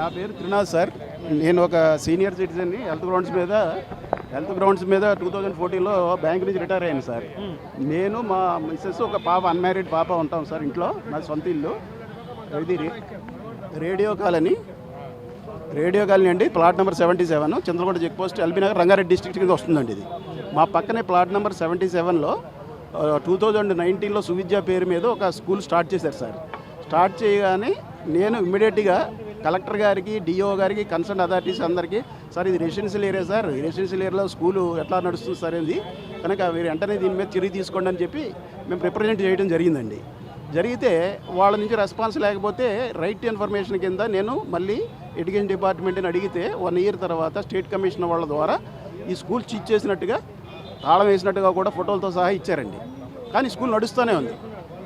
నా పేరు త్రినాథ్ సార్. నేను ఒక సీనియర్ సిటిజన్ని హెల్త్ గ్రౌండ్స్ మీద హెల్త్ గ్రౌండ్స్ మీద టూ థౌజండ్ ఫోర్టీన్లో బ్యాంక్ నుంచి రిటైర్ అయ్యాను సార్. నేను మా మిస్సెస్ ఒక పాప అన్మ్యారీడ్ పాప ఉంటాం సార్ ఇంట్లో నా సొంత ఇల్లు. ఇది రేడియో కాలనీ రేడియో కాలనీ అండి plot number seventy seven Chandragonda check post LB Rangareddy district కింద వస్తుందండి ఇది. మా పక్కనే ప్లాట్ నెంబర్ సెవెంటీ సెవెన్లో టూ థౌజండ్ నైన్టీన్లో సువిద్య పేరు మీద ఒక స్కూల్ స్టార్ట్ చేశారు సార్. స్టార్ట్ చేయగానే నేను ఇమ్మీడియట్గా కలెక్టర్ గారికి డిఓ గారికి కన్సర్న్ అథారిటీస్ అందరికీ. సార్ ఇది రెసిడెన్షియల్ ఏరియా సార్. రెసిడెన్షియల్ ఏరియాలో స్కూలు ఎట్లా నడుస్తుంది సార్ ఇది? కనుక మీరు వెంటనే దీని మీద చర్య తీసుకోండి అని చెప్పి మేము రిప్రజెంట్ చేయడం జరిగిందండి. జరిగితే వాళ్ళ నుంచి రెస్పాన్స్ లేకపోతే రైట్ ఇన్ఫర్మేషన్ కింద నేను మళ్ళీ ఎడ్యుకేషన్ డిపార్ట్మెంట్ని అడిగితే వన్ ఇయర్ తర్వాత స్టేట్ కమిషన్ వాళ్ళ ద్వారా ఈ స్కూల్ చీట్ చేసినట్టుగా తాళం వేసినట్టుగా కూడా ఫోటోలతో సహా ఇచ్చారండి. కానీ స్కూల్ నడుస్తూనే ఉంది.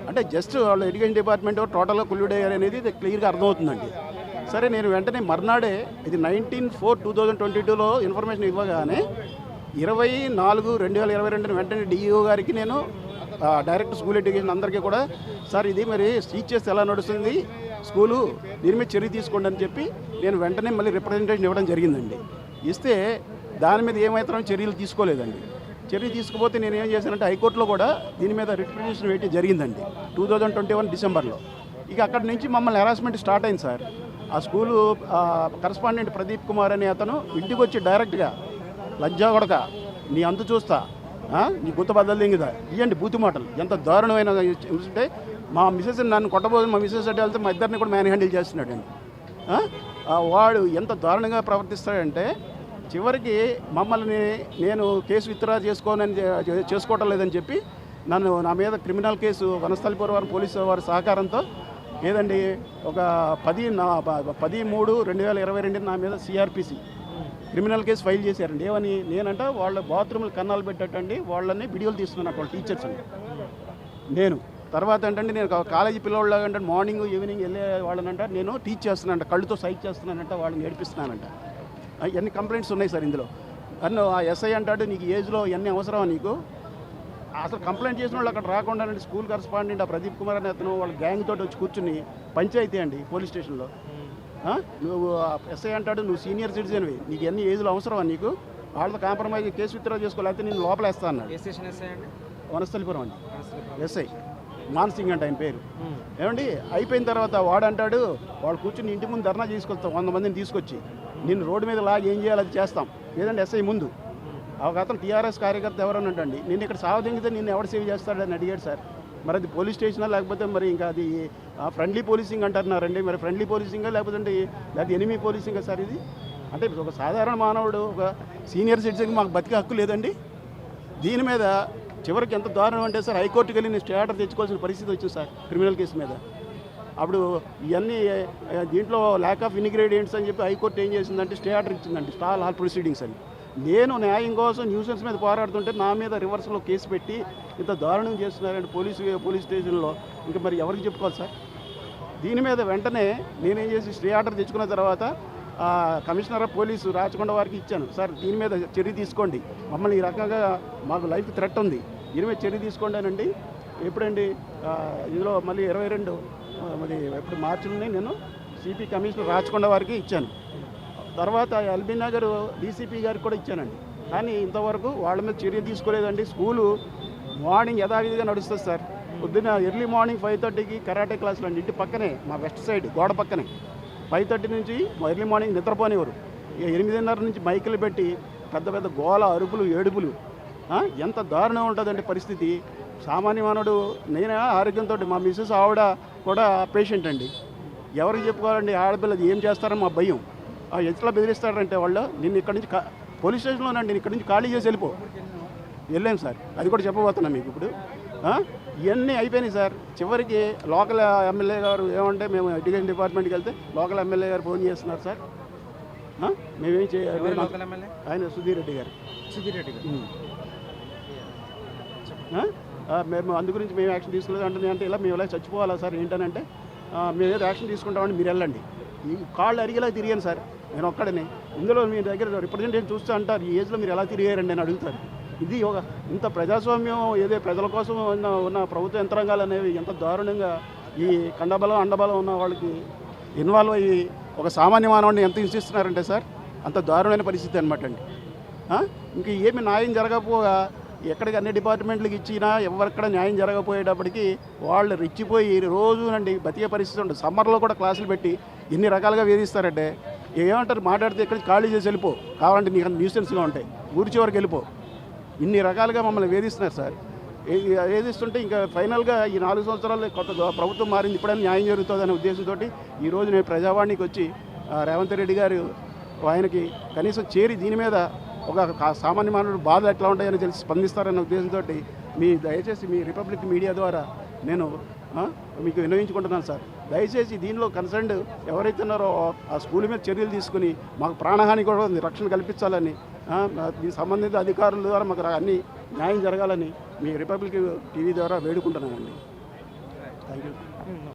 అంటే జస్ట్ వాళ్ళ ఎడ్యుకేషన్ డిపార్ట్మెంట్ టోటల్గా కుల్యూడ్ అనేది క్లియర్గా అర్థమవుతుందండి. సరే నేను వెంటనే మర్నాడే ఇది nineteen four two thousand twenty టూలో ఇన్ఫర్మేషన్ ఇవ్వగానే ఇరవై నాలుగు రెండు వేల ఇరవై రెండు వెంటనే డిఈఓ గారికి నేను డైరెక్ట్ స్కూల్ ఎడ్యుకేషన్ అందరికీ కూడా సార్ ఇది మరి టీచర్స్ ఎలా నడుస్తుంది? స్కూలు దీని మీద చర్య తీసుకోండి అని చెప్పి నేను వెంటనే మళ్ళీ రిప్రజెంటేషన్ ఇవ్వడం జరిగిందండి. ఇస్తే దాని మీద ఏమాత్రం చర్యలు తీసుకోలేదండి. చర్య తీసుకుపోతే నేను ఏం చేశానంటే హైకోర్టులో కూడా దీని మీద రిప్రజెంటేషన్ వేయడం జరిగిందండి టూ థౌజండ్ ట్వంటీ వన్ డిసెంబర్లో. ఇక అక్కడి నుంచి మమ్మల్ని హెరాస్మెంట్ స్టార్ట్ అయింది సార్. ఆ స్కూలు కరస్పాండెంట్ ప్రదీప్ కుమార్ అనే అతను ఇంటికి వచ్చి డైరెక్ట్గా లజ్జా కొడక నీ అంత చూస్తా నీ గుత్త బద్దలు ఇవ్వండి బూతి మాటలు. ఎంత దారుణమైన ఉంటే మా మిసెస్ నన్ను కొట్టబోదు మా మిసెస్ అంటే వెళ్తే మా ఇద్దరిని కూడా మ్యాన్ హ్యాండిల్ చేస్తున్నాడండి వాడు ఎంత దారుణంగా ప్రవర్తిస్తాడంటే చివరికి మమ్మల్ని నేను కేసు విత్డ్రా చేసుకోనని చేసుకోవటం లేదని చెప్పి నన్ను నా మీద క్రిమినల్ కేసు వనస్థలిపురవారం పోలీసు వారి సహకారంతో ఏదండి? ఒక పది నా పది మూడు రెండు వేల ఇరవై రెండు నా మీద సిఆర్పిసి క్రిమినల్ కేసు ఫైల్ చేశారండి. ఏమని? నేనంట వాళ్ళ బాత్రూమ్లు కన్నాలు పెట్టండి వాళ్ళని వీడియోలు తీసుకున్నాను వాళ్ళ టీచర్స్ నేను. తర్వాత ఏంటంటే నేను ఒక కాలేజీ పిల్లవాళ్ళగా అంటే మార్నింగ్ ఈవినింగ్ వెళ్ళే వాళ్ళనంట నేను టీచ్ చేస్తున్నానంట. కళ్ళుతో సైక్ చేస్తున్నానంట. వాళ్ళని నేర్పిస్తున్నానంట. ఎన్ని కంప్లైంట్స్ ఉన్నాయి సార్ ఇందులో? అన్ను ఆ ఎస్ఐ అంటాడు నీకు ఏజ్లో ఎన్ని అవసరమా నీకు? అసలు కంప్లైంట్ చేసిన వాళ్ళు అక్కడ రాకుండా స్కూల్ కరస్పాండెంట్ ఆ ప్రదీప్ కుమార్ అనే అతను వాళ్ళ గ్యాంగ్ తోటి వచ్చి కూర్చుని పంచాయతీ అండి పోలీస్ స్టేషన్లో. ఆ? నువ్వు ఎస్ఐ అంటాడు నువ్వు సీనియర్ సిటిజన్వి నీకు ఎన్ని ఏజ్లో అవసరమా నీకు? వాళ్ళతో కాంప్రమైజ్ కేసు విత్డ్రా చేసుకోలేకపోతే నేను లోపలేస్తా అన్నాడు. వనస్థలిపురం అండి. ఎస్ఐ. మాన్ సింగ్ అంటే ఆయన పేరు. ఏమండి అయిపోయిన తర్వాత వాడు అంటాడు వాళ్ళు కూర్చుని ఇంటి ముందు ధర్నా తీసుకొస్తాం వంద మందిని తీసుకొచ్చి నిన్ను రోడ్డు మీద లాగి ఏం చేయాలి అది చేస్తాం. లేదంటే ఎస్ఐ ముందు. ఒక అతను టీఆర్ఎస్ కార్యకర్త ఎవరని అంటండి. నేను ఇక్కడ సావదింగితే నేను ఎవరు సేవ్ చేస్తాడని అడిగాడు సార్. మరి అది పోలీస్ స్టేషనా లేకపోతే మరి ఇంకా అది ఫ్రెండ్లీ పోలీసింగ్ అంటున్నారండి. మరి ఫ్రెండ్లీ పోలీసింగా లేకపోతే అంటే లేకపోతే ఎనిమీ పోలీసింగా సార్ ఇది? అంటే ఒక సాధారణ మానవుడు ఒక సీనియర్ సిటిజన్కి మాకు బతికే హక్కు లేదండి. దీని మీద చివరికి ఎంత దారుణం అంటే సార్ హైకోర్టుకి వెళ్ళి నేను స్టేటర్ తెచ్చుకోవాల్సిన పరిస్థితి వచ్చింది సార్ క్రిమినల్ కేసు మీద. అప్పుడు ఇవన్నీ దీంట్లో ల్యాక్ ఆఫ్ ఇన్గ్రీడియంట్స్ అని చెప్పి హైకోర్టు ఏం చేసిందంటే స్టే ఆర్డర్ ఇచ్చిందండి. స్టాల్ ఆల్ ప్రొసీడింగ్స్ అని. నేను న్యాయం కోసం న్యూసెన్స్ మీద పోరాడుతుంటే నా మీద రివర్స్లో కేసు పెట్టి ఇంత దారుణం చేస్తున్నారండి పోలీసు పోలీస్ స్టేషన్లో. ఇంకా మరి ఎవరికి చెప్పుకోవాలి సార్? దీని మీద వెంటనే నేనేం చేసి స్టే ఆర్డర్ తెచ్చుకున్న తర్వాత కమిషనర్ ఆఫ్ పోలీసు రాచకొండ వారికి ఇచ్చాను. సార్ దీని మీద చర్య తీసుకోండి. మమ్మల్ని ఈ రకంగా మాకు లైఫ్ థ్రెట్ ఉంది. దీని మీద చర్య తీసుకోండి అనండి. ఎప్పుడండి? ఇందులో మళ్ళీ ఇరవై రెండు మరి ఎప్పుడు మార్చిలోనే నేను సిపి కమిషనర్ రాచకొండ వారికి ఇచ్చాను. తర్వాత ఎల్బీ నగర్ డీసీపీ గారికి కూడా ఇచ్చానండి. కానీ ఇంతవరకు వాళ్ళ మీద చర్య తీసుకోలేదండి. స్కూలు మార్నింగ్ యథావిధిగా నడుస్తుంది సార్. పొద్దున్న ఎర్లీ మార్నింగ్ ఫైవ్ థర్టీకి కరాటే క్లాసులు అండి. ఇంటి పక్కనే మా వెస్ట్ సైడ్ గోడ పక్కనే. ఫైవ్ థర్టీ నుంచి ఎర్లీ మార్నింగ్ నిద్రపోనేవారు ఇక ఎనిమిదిన్నర నుంచి మైకులు పెట్టి పెద్ద పెద్ద గోల అరుపులు ఏడుపులు ఎంత దారుణం ఉంటుందండి పరిస్థితి. సామాన్య మానవుడు నేనే ఆరోగ్యంతో మా మిస్సెస్ ఆవిడ కూడా పేషెంట్ అండి. ఎవరికి చెప్పుకోవాలండి? ఆడపిల్లది ఏం చేస్తారో మా భయం. ఎట్లా బెదిరిస్తారంటే వాళ్ళు నిన్ను ఇక్కడి నుంచి పోలీస్ స్టేషన్లోనండి నేను ఇక్కడి నుంచి ఖాళీ చేసి వెళ్ళిపో. వెళ్ళాను సార్. అది కూడా చెప్పబోతున్నా మీకు ఇప్పుడు? ఇవన్నీ అయిపోయినాయి సార్. చివరికి లోకల్ ఎమ్మెల్యే గారు ఏమంటే మేము ఎడ్యుకేషన్ డిపార్ట్మెంట్కి వెళ్తే లోకల్ ఎమ్మెల్యే గారు ఫోన్ చేస్తున్నారు సార్? మేమేం చేయాలి ఆయన సుధీర్ రెడ్డి గారు. సుధీర్ రెడ్డి గారు. మేము అందు గురించి మేము యాక్షన్ తీసుకోలేదు అంటే అంటే ఇలా మేము ఇలా చచ్చిపోవాలా సార్? ఏంటనంటే ఆ, మేము ఏదో యాక్షన్ తీసుకుంటామని మీరు వెళ్ళండి. ఈ కాళ్ళు అరిగేలా తిరిగాను సార్. నేను ఒక్కడనే. ఇందులో మీ దగ్గర రిప్రజెంటేషన్ చూస్తూ అంటారు ఈ ఏజ్లో మీరు ఎలా తిరిగారండి అని అడుగుతారు. ఇది ఒక ఇంత ప్రజాస్వామ్యం ఏదో ప్రజల కోసం ఉన్న ఉన్న ప్రభుత్వ యంత్రాంగాలు అనేవి ఎంత దారుణంగా ఈ కండబలం అండబలం ఉన్న వాళ్ళకి ఇన్వాల్వ్ అయ్యి ఒక సామాన్య మానవుడిని ఎంత హింసిస్తున్నారంటే సార్ అంత దారుణమైన పరిస్థితి అనమాట అండి. ఇంక ఏమి న్యాయం జరగకపోగా ఎక్కడికి అన్ని డిపార్ట్మెంట్లకు ఇచ్చినా ఎవరిక్కడ న్యాయం జరగపోయేటప్పటికి వాళ్ళు రెచ్చిపోయి రోజునండి బతికే పరిస్థితి ఉంటుంది సమ్మర్లో కూడా క్లాసులు పెట్టి ఎన్ని రకాలుగా వేధిస్తారంటే ఏమంటారు? మాట్లాడితే ఇక్కడ ఖాళీ చేసి వెళ్ళిపో. కావాలంటే నీకు న్యూసెన్స్గా ఉంటాయి. ఊరి చివరికి వెళ్ళిపో. ఇన్ని రకాలుగా మమ్మల్ని వేధిస్తున్నారు సార్. వేధిస్తుంటే ఇంకా ఫైనల్గా ఈ నాలుగు సంవత్సరాలు కొత్త ప్రభుత్వం మారింది. ఇప్పుడైనా న్యాయం జరుగుతుందనే ఉద్దేశంతో ఈరోజు నేను ప్రజావాణికి వచ్చి రేవంత్ రెడ్డి గారు ఆయనకి కనీసం చేరి దీని మీద ఒక సామాన్య మానవుడు బాధలు ఎట్లా ఉంటాయని తెలిసి స్పందిస్తారన్న ఉద్దేశంతో మీ దయచేసి మీ రిపబ్లిక్ మీడియా ద్వారా నేను మీకు వినవించుకుంటున్నాను సార్. దయచేసి దీనిలో కన్సర్న్డ్ ఎవరైతే ఉన్నారో ఆ స్కూల్ మీద చర్యలు తీసుకుని మాకు ప్రాణహాని కూడా ఉంది, రక్షణ కల్పించాలని దీనికి సంబంధిత అధికారుల ద్వారా మాకు అన్ని న్యాయం జరగాలని మీ రిపబ్లిక్ టీవీ ద్వారా వేడుకుంటున్నానండి థ్యాంక్ యూ